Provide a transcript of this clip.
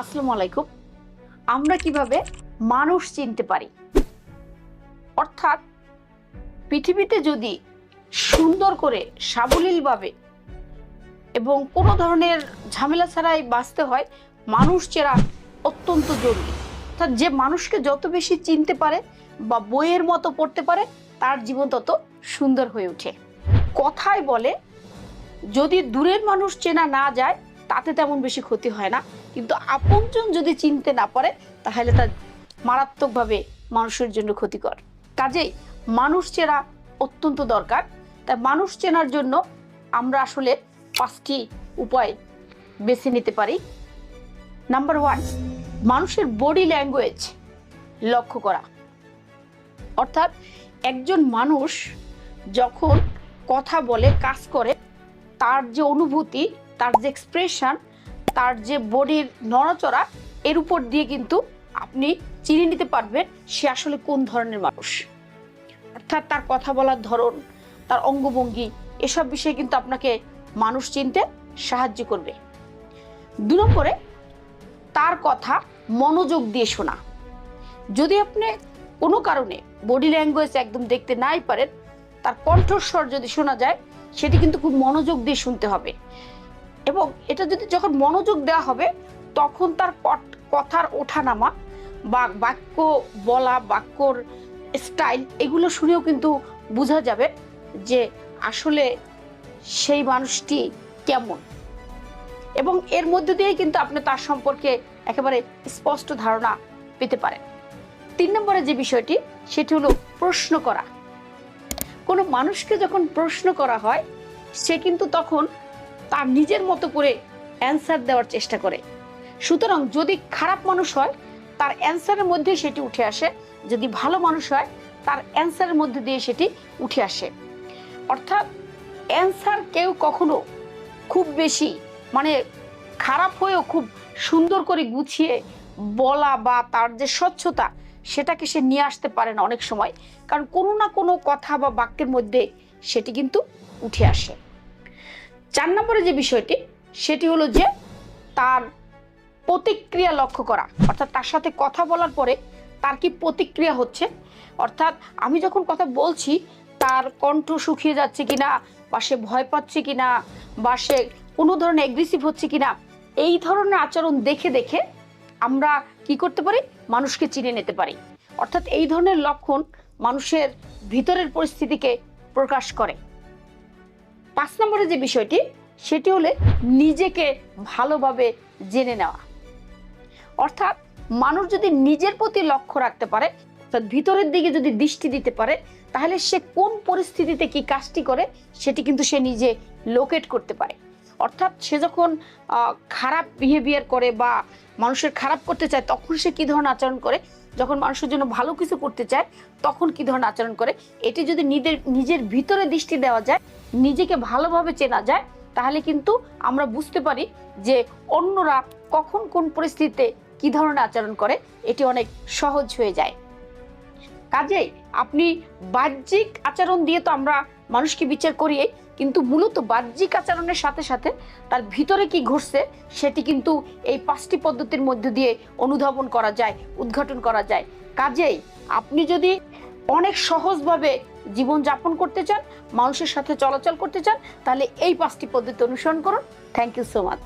আসসালামু আলাইকুম। আমরা কীভাবে মানুষ চিনতে পারি? অর্থাৎ পৃথিবীতে যদি সুন্দর করে, সাবলীলভাবে এবং কোনো ধরনের ঝামেলা ছাড়াই বাঁচতে হয়, মানুষ চেনা অত্যন্ত জরুরি। অর্থাৎ যে মানুষকে যত বেশি চিনতে পারে বা বইয়ের মতো পড়তে পারে, তার জীবন তত সুন্দর হয়ে ওঠে। কথায় বলে, যদি দূরের মানুষ চেনা না যায় তাতে তেমন বেশি ক্ষতি হয় না। কিন্তু আপনজন যদি চিনতে না পারে, তাহলে তার মারাত্মকভাবে মানুষের জন্য ক্ষতিকর। কাজেই মানুষ চেনা অত্যন্ত দরকার। তাই মানুষ চেনার জন্য আমরা আসলে পাঁচটি উপায় বেছে নিতে পারি। নাম্বার ওয়ান, মানুষের বডি ল্যাঙ্গুয়েজ লক্ষ্য করা। অর্থাৎ একজন মানুষ যখন কথা বলে, কাজ করে, তার যে অনুভূতি তার যে এক্সপ্রেশন তার যে বডির নড়াচড়া, এর উপর দিয়ে কিন্তু আপনি চিনে নিতে পারবেন সে আসলে কোন ধরনের মানুষ। অর্থাৎ তার কথা বলার ধরন, তার অঙ্গভঙ্গি, এসব বিষয়ে কিন্তু আপনাকে মানুষ চিনতে সাহায্য করবে। দু নম্বরে, তার কথা মনোযোগ দিয়ে শোনা। যদি আপনি কোনো কারণে বডি ল্যাঙ্গুয়েজ একদম দেখতে নাই পারেন, তার কণ্ঠস্বর যদি শোনা যায়, সেটি কিন্তু খুব মনোযোগ দিয়ে শুনতে হবে। এবং এটা যদি যখন মনোযোগ দেওয়া হবে, তখন তার কথার ওঠানামা বা বাক্য বলা, বাক্যর স্টাইল এগুলো শুনেও কিন্তু বোঝা যাবে যে আসলে সেই মানুষটি কেমন। এবং এর মধ্যে দিয়েই কিন্তু আপনি তার সম্পর্কে একেবারে স্পষ্ট ধারণা পেতে পারেন। তিন নম্বরে যে বিষয়টি, সেটি হলো প্রশ্ন করা। কোনো মানুষকে যখন প্রশ্ন করা হয়, সে কিন্তু তখন তার নিজের মতো করে অ্যান্সার দেওয়ার চেষ্টা করে। সুতরাং যদি খারাপ মানুষ হয়, তার অ্যান্সারের মধ্যে সেটি উঠে আসে। যদি ভালো মানুষ হয়, তার অ্যান্সারের মধ্যে দিয়ে সেটি উঠে আসে। অর্থাৎ অ্যান্সার কেউ কখনো খুব বেশি মানে খারাপ হয়েও খুব সুন্দর করে গুছিয়ে বলা বা তার যে স্বচ্ছতা, সেটাকে সে নিয়ে আসতে পারে না অনেক সময়। কারণ কোনো না কোনো কথা বা বাক্যের মধ্যে সেটি কিন্তু উঠে আসে। চার নম্বরে যে বিষয়টি, সেটি হলো যে তার প্রতিক্রিয়া লক্ষ্য করা। অর্থাৎ তার সাথে কথা বলার পরে তার কি প্রতিক্রিয়া হচ্ছে? অর্থাৎ আমি যখন কথা বলছি, তার কণ্ঠ শুকিয়ে যাচ্ছে কিনা, বা সে ভয় পাচ্ছে কিনা, বা সে কোনো ধরনের এগ্রেসিভ হচ্ছে কিনা, এই ধরনের আচরণ দেখে দেখে আমরা কি করতে পারি? মানুষকে চিনে নিতে পারি। অর্থাৎ এই ধরনের লক্ষণ মানুষের ভিতরের পরিস্থিতিকে প্রকাশ করে। পাঁচ নম্বরে যে বিষয়টি, সেটি হলে নিজেকে ভালোভাবে জেনে নেওয়া। অর্থাৎ মানুষ যদি নিজের প্রতি লক্ষ্য রাখতে পারে, অর্থাৎ ভিতরের দিকে যদি দৃষ্টি দিতে পারে, তাহলে সে কোন পরিস্থিতিতে কি কাজটি করে, সেটি কিন্তু সে নিজে লোকেট করতে পারে। অর্থাৎ সে যখন খারাপ বিহেভিয়ার করে বা মানুষের খারাপ করতে চায়, তখন সে কী ধরনের আচরণ করে? যখন মানুষের জন্য ভালো কিছু করতে চায়, তখন কি ধরনের আচরণ করে? এটি যদি নিজের নিজের ভিতরে দৃষ্টি দেওয়া যায় নিজেকে ভালোভাবে চেনা যায়, তাহলে কিন্তু আমরা বুঝতে পারি যে অন্যরা কখন কোন পরিস্থিতিতে কি ধরনের আচরণ করে, এটি অনেক সহজ হয়ে যায়। কাজেই আপনি বাহ্যিক আচরণ দিয়ে তো আমরা মানুষকে বিচার করি কিন্তু মূলত বাহ্যিক আচরণের সাথে সাথে তার ভিতরে কি ঘটছে, সেটি কিন্তু এই পাঁচটি পদ্ধতির মধ্য দিয়ে অনুধাবন করা যায়, উদ্ঘাটন করা যায়। কাজেই আপনি যদি অনেক সহজভাবে জীবনযাপন করতে চান, মানুষের সাথে চলাচল করতে চান, তাহলে এই পাঁচটি পদ্ধতি অনুসরণ করুন। Thank you so much